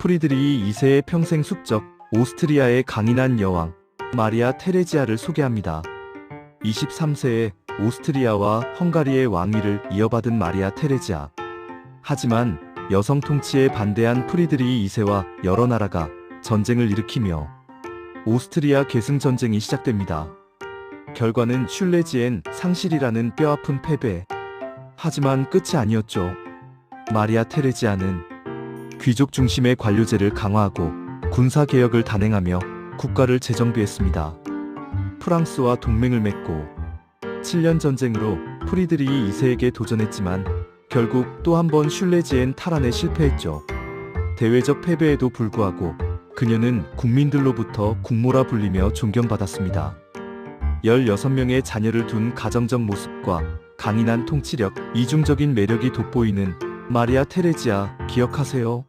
프리드리히 2세의 평생 숙적 오스트리아의 강인한 여왕 마리아 테레지아를 소개합니다. 23세에 오스트리아와 헝가리의 왕위를 이어받은 마리아 테레지아. 하지만 여성 통치에 반대한 프리드리히 2세와 여러 나라가 전쟁을 일으키며 오스트리아 계승 전쟁이 시작됩니다. 결과는 슐레지엔 상실이라는 뼈아픈 패배. 하지만 끝이 아니었죠. 마리아 테레지아는 귀족 중심의 관료제를 강화하고 군사 개혁을 단행하며 국가를 재정비했습니다. 프랑스와 동맹을 맺고 7년 전쟁으로 프리드리히 2세에게 도전했지만 결국 또 한 번 슐레지엔 탈환에 실패했죠. 대외적 패배에도 불구하고 그녀는 국민들로부터 국모라 불리며 존경받았습니다. 16명의 자녀를 둔 가정적 모습과 강인한 통치력, 이중적인 매력이 돋보이는 마리아 테레지아 기억하세요.